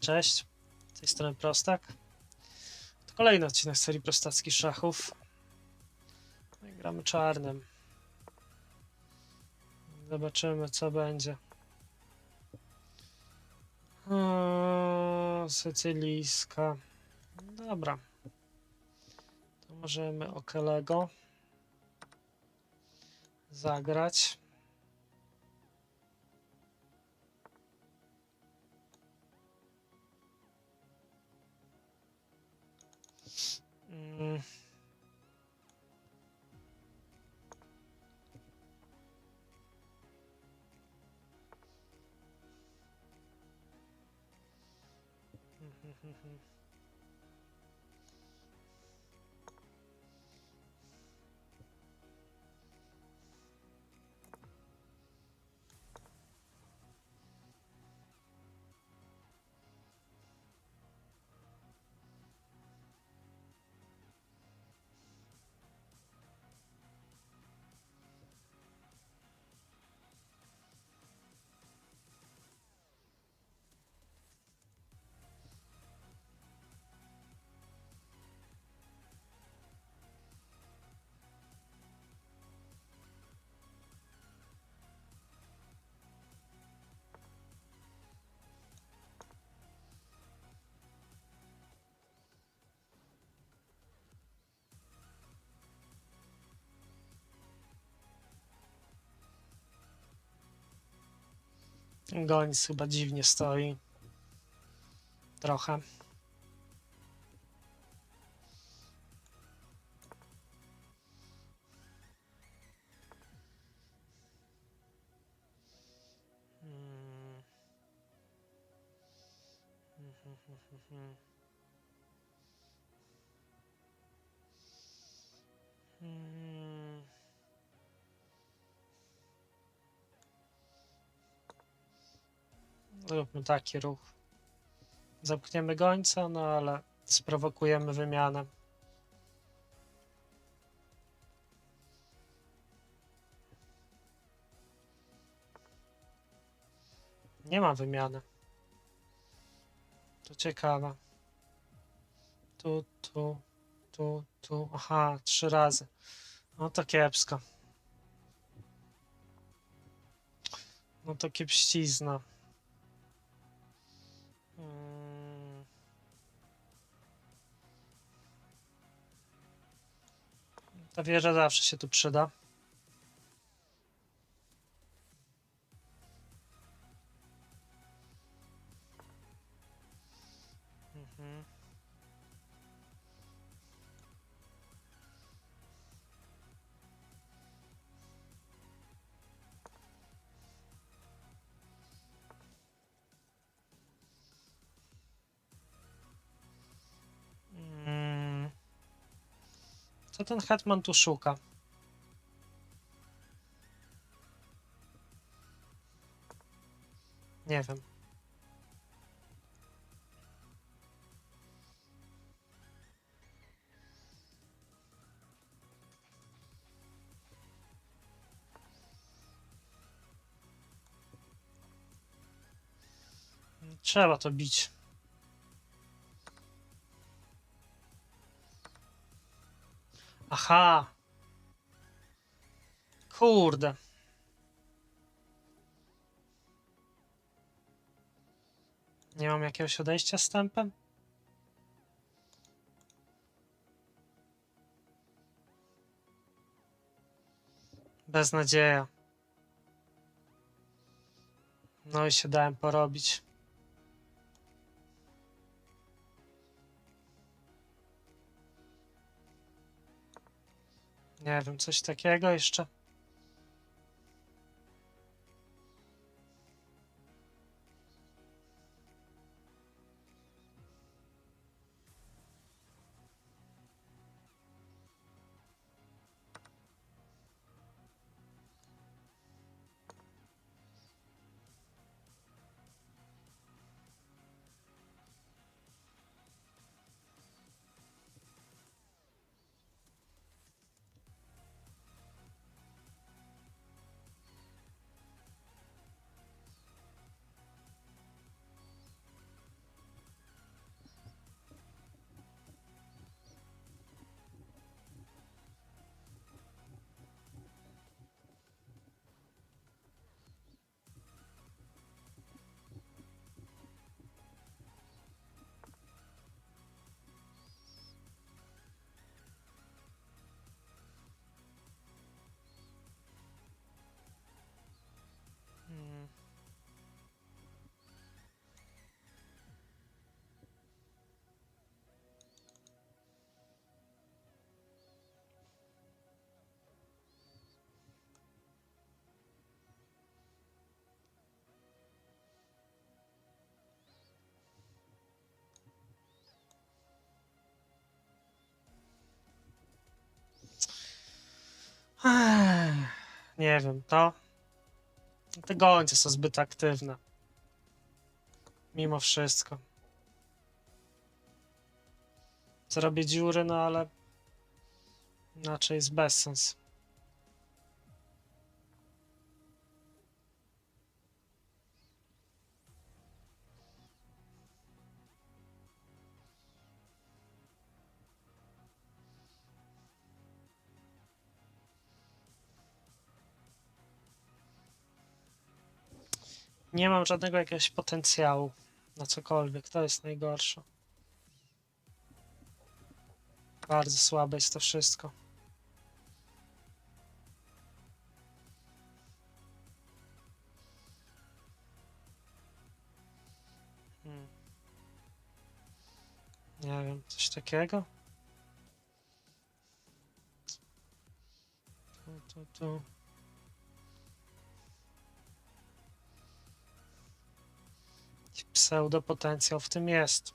Cześć, z tej strony Prostak. To kolejny odcinek serii prostackich szachów. No gramy czarnym. Zobaczymy, co będzie. O, sycylijska. Dobra. To możemy Okelego zagrać. Mm-hmm. Gońc chyba dziwnie stoi. Trochę. Mm. Zróbmy taki ruch. Zamkniemy gońca, no ale sprowokujemy wymianę. Nie ma wymiany. To ciekawe. Tu, tu, tu, tu. Aha, trzy razy. No to kiepsko. No to kiepścizna. Ta wieża zawsze się tu przyda. Co ten hetman tu szuka? Nie wiem. Trzeba to bić. Aha. Kurde. Nie mam jakiegoś odejścia z tempem? Beznadzieja. No i się dałem porobić. Nie wiem, coś takiego jeszcze. Nie wiem, to. Te gońce są zbyt aktywne. Mimo wszystko. Zrobię dziury, no ale. Inaczej jest bezsens. Nie mam żadnego jakiegoś potencjału na cokolwiek. To jest najgorsze. Bardzo słabe jest to wszystko. Hmm. Nie wiem, coś takiego? Tu, tu, tu. Pseudopotencjał w tym jest.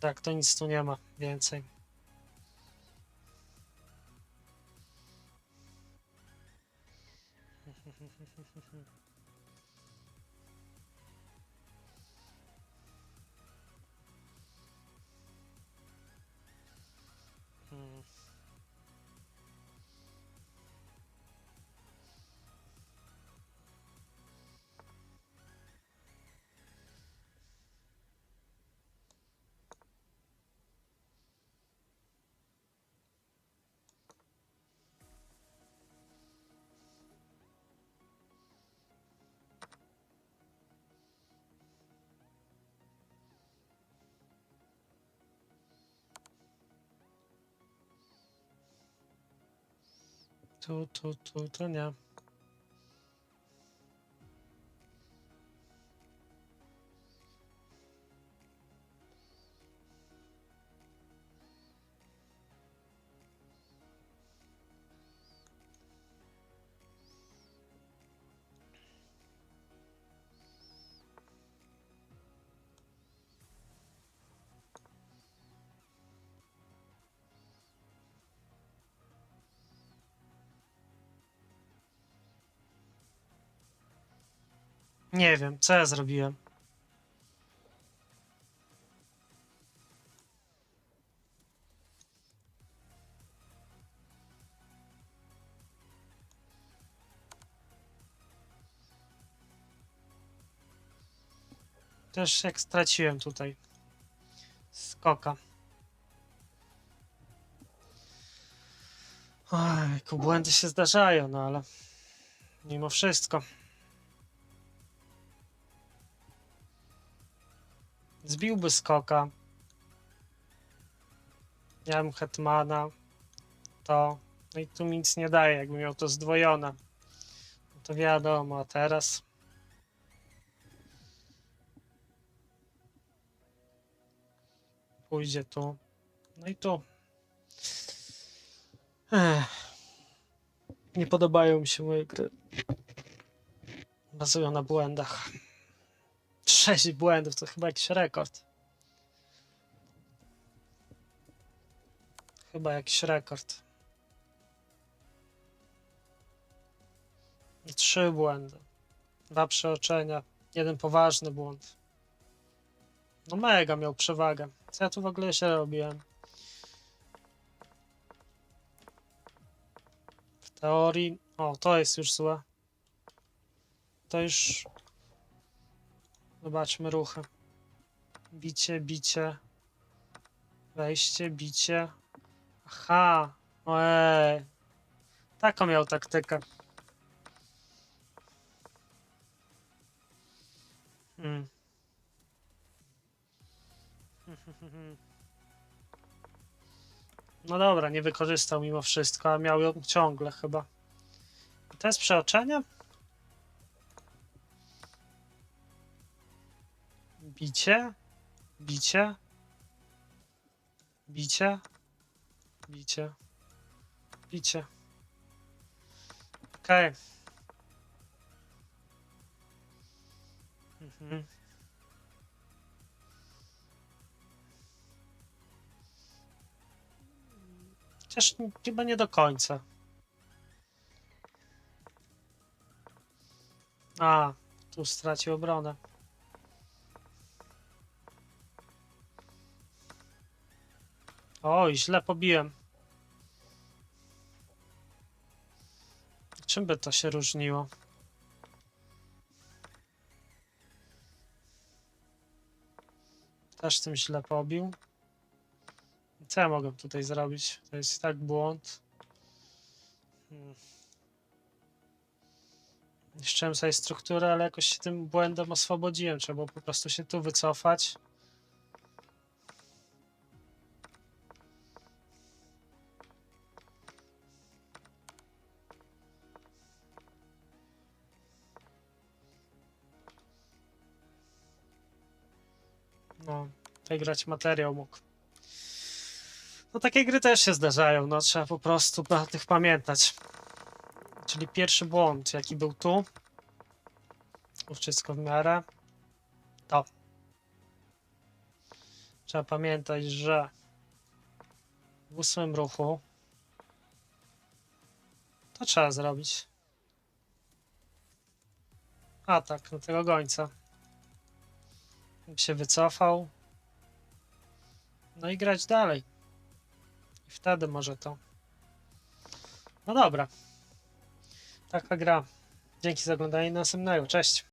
Tak, to nic tu nie ma więcej. Tu, tu, tu, to nie. Nie wiem, co ja zrobiłem. Też jak straciłem tutaj skoka. Oj, błędy się zdarzają, no ale mimo wszystko. Zbiłby skoka. Miałem Hetmana. To. No i tu mi nic nie daje, jakby miał to zdwojone. No to wiadomo, a teraz. Pójdzie tu. No i tu. Ech. Nie podobają mi się moje gry. Bazują na błędach. Sześć błędów to chyba jakiś rekord. Chyba jakiś rekord. Trzy błędy. Dwa przeoczenia. Jeden poważny błąd. No mega miał przewagę. Co ja tu w ogóle się robiłem? W teorii... O, to jest już złe. To już Zobaczmy ruchy. Bicie, bicie. Wejście, bicie. Aha. Ojej. Taką miał taktykę. Hmm. No dobra, nie wykorzystał mimo wszystko, a miał ją ciągle chyba. I to jest przeoczenie? Bicie? Bicie? Bicie? Bicie? Bicie. Okej. Mhm. Chociaż Chociaż chyba nie do końca. A, tu stracił obronę. Oj, źle pobiłem. Czym by to się różniło? Też tym źle pobił. Co ja mogę tutaj zrobić? To jest i tak błąd. Hmm. Niszczyłem sobie strukturę, ale jakoś się tym błędem oswobodziłem. Trzeba było po prostu się tu wycofać. No, wygrać materiał mógł. No takie gry też się zdarzają, no trzeba po prostu o tych pamiętać. Czyli pierwszy błąd, jaki był tu. Tu wszystko w miarę. To. Trzeba pamiętać, że w ósmym ruchu to trzeba zrobić. Atak na tego gońca. Się wycofał. No i grać dalej. I wtedy może to. No dobra. Taka gra. Dzięki za oglądanie następnego. Cześć.